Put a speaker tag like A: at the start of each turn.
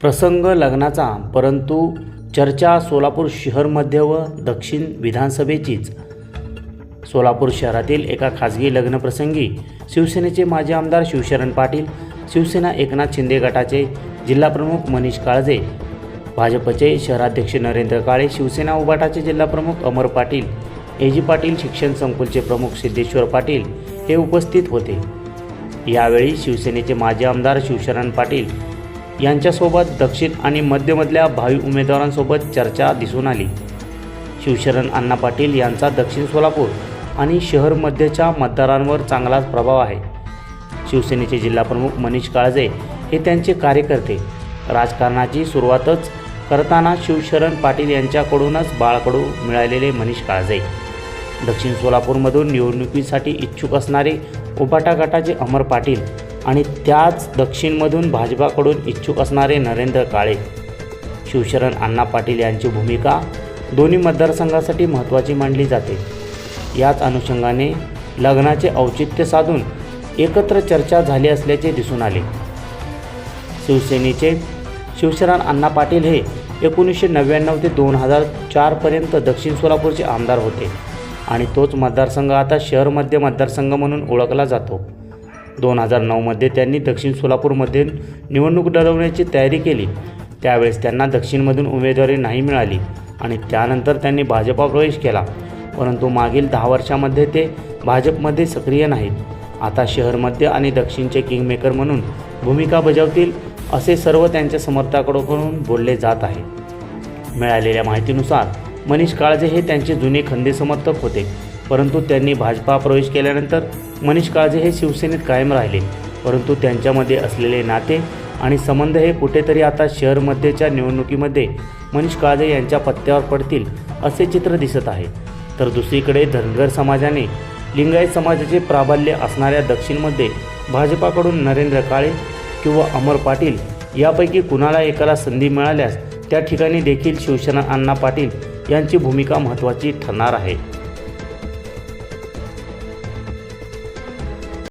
A: प्रसंग लग्नाचा परंतु चर्चा सोलापूर शहर मध्य व दक्षिण विधानसभेचीच. सोलापूर शहरातील एका खाजगी लग्नप्रसंगी शिवसेनेचे माजी आमदार शिवशरण पाटील शिवसेना एकनाथ शिंदे गटाचे जिल्हाप्रमुख मनीष काळजे भाजपचे शहराध्यक्ष नरेंद्र काळे शिवसेना उबाटाचे जिल्हाप्रमुख अमर पाटील ए जी पाटील शिक्षण संकुलचे प्रमुख सिद्धेश्वर पाटील हे उपस्थित होते. यावेळी शिवसेनेचे माजी आमदार शिवशरण पाटील यांच्यासोबत दक्षिण आणि मध्यमधल्या भावी उमेदवारांसोबत चर्चा दिसून आली. शिवशरण अण्णा पाटील यांचा दक्षिण सोलापूर आणि शहर मध्यच्या मतदारांवर चांगलाच प्रभाव आहे. शिवसेनेचे जिल्हाप्रमुख मनीष काळजे हे त्यांचे कार्यकर्ते. राजकारणाची सुरुवातच करताना शिवशरण पाटील यांच्याकडूनच बाळकडू मिळालेले मनीष काळजे. दक्षिण सोलापूरमधून निवडणुकीसाठी इच्छुक असणारे उपाटा गटाचे अमर पाटील आणि त्याच दक्षिणमधून भाजपाकडून इच्छुक असणारे नरेंद्र काळे. शिवशरण अण्णा पाटील यांची भूमिका दोन्ही मतदारसंघासाठी महत्त्वाची मानली जाते. याच अनुषंगाने लग्नाचे औचित्य साधून एकत्र चर्चा झाली असल्याचे दिसून आले. शिवसेनेचे शिवशरण अण्णा पाटील हे एकोणीसशे नव्याण्णव ते दोन हजार चारपर्यंत दक्षिण सोलापूरचे आमदार होते आणि तोच मतदारसंघ आता शहर मध्य मतदारसंघ म्हणून ओळखला जातो. दोन हजार नऊमध्ये त्यांनी दक्षिण सोलापूरमध्ये निवडणूक लढवण्याची तयारी केली. त्यावेळेस त्यांना दक्षिणमधून उमेदवारी नाही मिळाली आणि त्यानंतर त्यांनी भाजपा प्रवेश केला. परंतु मागील दहा वर्षामध्ये ते भाजपमध्ये सक्रिय नाहीत. आता शहरमध्ये आणि दक्षिणचे किंगमेकर म्हणून भूमिका बजावतील असे सर्व त्यांच्या समर्थकाकडून बोलले जात आहे. मिळालेल्या माहितीनुसार मनीष काळजे हे त्यांचे जुने खंदे समर्थक होते. परंतु त्यांनी भाजपा प्रवेश केल्यानंतर मनीष काळजे हे शिवसेनेत कायम राहिले परंतु त्यांच्यामध्ये असलेले नाते आणि संबंध हे कुठेतरी आता शहरमध्येच्या निवडणुकीमध्ये मनीष काळजे यांच्या पत्त्यावर पडतील असे चित्र दिसत आहे. तर दुसरीकडे धनगर समाजाने लिंगायत समाजाचे प्राबल्य असणाऱ्या दक्षिणमध्ये भाजपाकडून नरेंद्र काळे किंवा अमर पाटील यापैकी कुणाला एकाला संधी मिळाल्यास त्या ठिकाणी देखील शिवसेना अण्णा पाटील यांची भूमिका महत्त्वाची ठरणार आहे.